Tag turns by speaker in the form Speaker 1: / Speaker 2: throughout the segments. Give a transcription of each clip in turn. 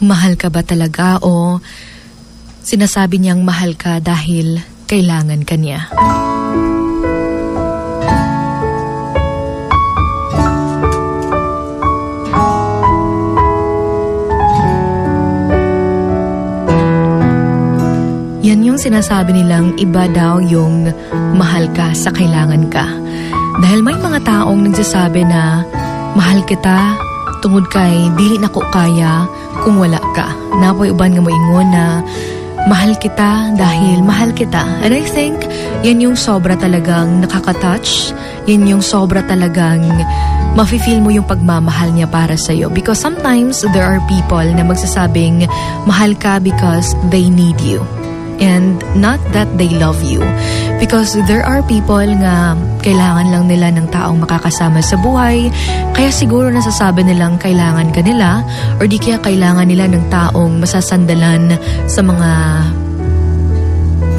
Speaker 1: Mahal ka ba talaga o sinasabi niyang mahal ka dahil kailangan ka niya? Yan yung sinasabi nilang iba daw yung mahal ka sa kailangan ka. Dahil may mga taong nagsasabi na mahal kita tungod kay dili na ko kaya kung wala ka. Napoy uban nga moingon na mahal kita dahil mahal kita. And I think yan yung sobra talagang nakaka-touch. Yan yung sobra talagang mafe-feel mo yung pagmamahal niya para sa'yo. Because sometimes there are people na magsasabing mahal ka because they need you and not that they love you. Because there are people nga kailangan lang nila ng taong makakasama sa buhay, kaya siguro nasasabi nilang kailangan ka nila or di kaya kailangan nila ng taong masasandalan sa mga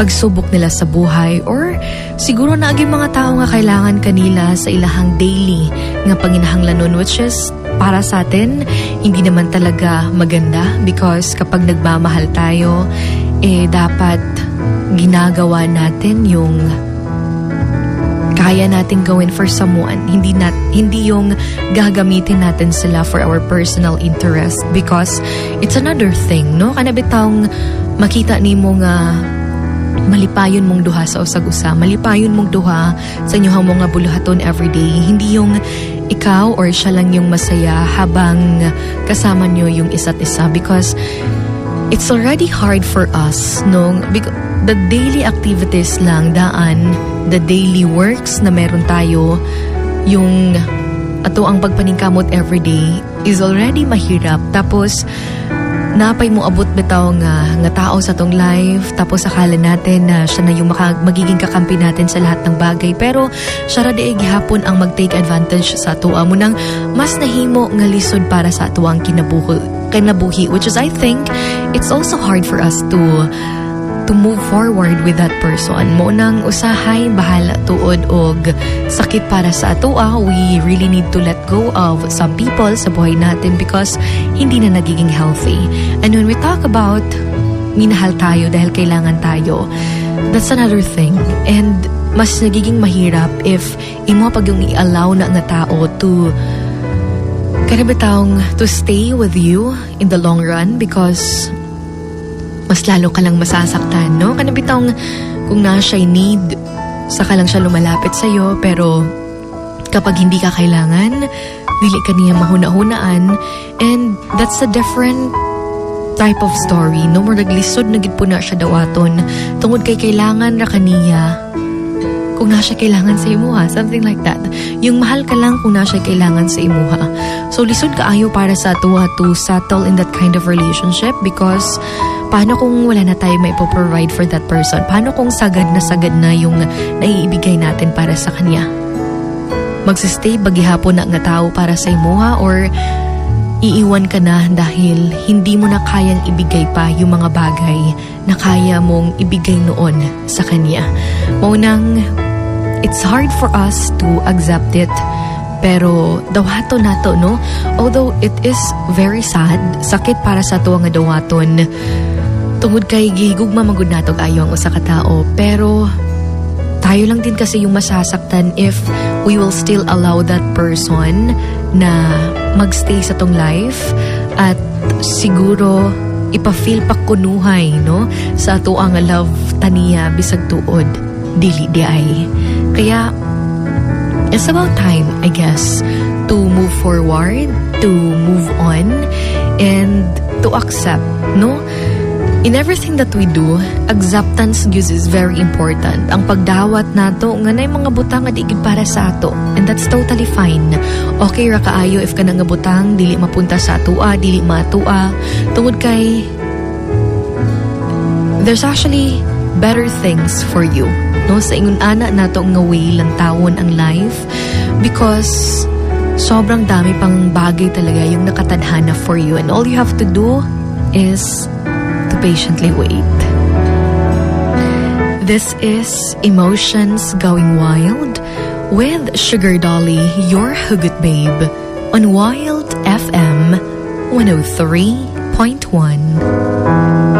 Speaker 1: pagsubok nila sa buhay. Or siguro na aging mga tao nga kailangan kanila sa ilahang daily nga panginahanglanon which is para sa atin hindi naman talaga maganda. Because kapag nagmamahal tayo eh dapat ginagawa natin yung kaya natin gawin for someone. Hindi nat hindi yung gagamitin natin sila for our personal interest because it's another thing, no? Kana bitawng makita nimo nga malipayon mong duha sa usag-usa, malipayon mong duha sa inyong mga buluhaton everyday. Hindi yung ikaw or siya lang yung masaya habang kasama nyo yung isa't isa because it's already hard for us because the daily activities lang daan the daily works na meron tayo yung ato ang pagpaningkamot everyday is already mahirap. Tapos napay mo abot bitaw nga nga tao sa tong life. Tapos akala natin na siya na yung maka, magiging kakampi natin sa lahat ng bagay. Pero siya ra di gihapon ang mag-take advantage sa atua mo nang mas nahimo nga lisod para sa ato ang kinabuhi kinabuhi which is I think it's also hard for us to to move forward with that person. Mo nang usahay bahala tuod og sakit para sa atoa. We really need to let go of some people sa buhay natin because hindi na nagiging healthy. And when we talk about minahal tayo dahil kailangan tayo, that's another thing. And mas nagiging mahirap if imo pag yung i-allow na nga tao to karabitang to stay with you in the long run because mas lalo ka lang masasaktan, no? Kanabitang kung na siya'y need, saka lang siya lumalapit sa'yo, pero kapag hindi ka kailangan, dili ka niya mahuna-hunaan, and that's a different type of story. No more naglisod na gid po na siya dawaton. Tungod kay kailangan ra kaniya kung na siya kailangan sa imuha. Something like that. Yung mahal ka lang kung na siya kailangan sa imuha. So lisod ka ayo para sa tuwa to settle in that kind of relationship because paano kung wala na tayo may provide for that person? Paano kung sagad na sagad na yung naiibigay natin para sa kanya? Magsistay bagihapon na nga tao para sa imuha or iiwan ka na dahil hindi mo na kayang ibigay pa yung mga bagay na kaya mong ibigay noon sa kanya. Maunang, it's hard for us to accept it. Pero dawato nato no? Although it is very sad sakit para sa tuwa nga dawaton. Tungod kay gihigugma magud nato ayo ang usa ka tao. Pero tayo lang din kasi yung masasaktan if we will still allow that person na magstay sa tong life at siguro ipa-feel pa kunuhay no? Sa ato ang love taniya bisag tuod dili di ay kaya it's about time I guess to move forward to move on and to accept no In everything that we do, acceptance gives is very important. Ang pagdawat nato nga nay mga butang nga digid para sa ato. And that's totally fine. Okay ra kaayo if kanang nga butang dili mapunta sa atua, dili matua. Tungod kay there's actually better things for you. No, sa ingon ana nato nga way lang tawon ang life because sobrang dami pang bagay talaga yung nakatadhana for you and all you have to do is to patiently wait. This is Emotions Going Wild with Sugar Dolly, your Hugot Babe, on Wild FM 103.9. 101.1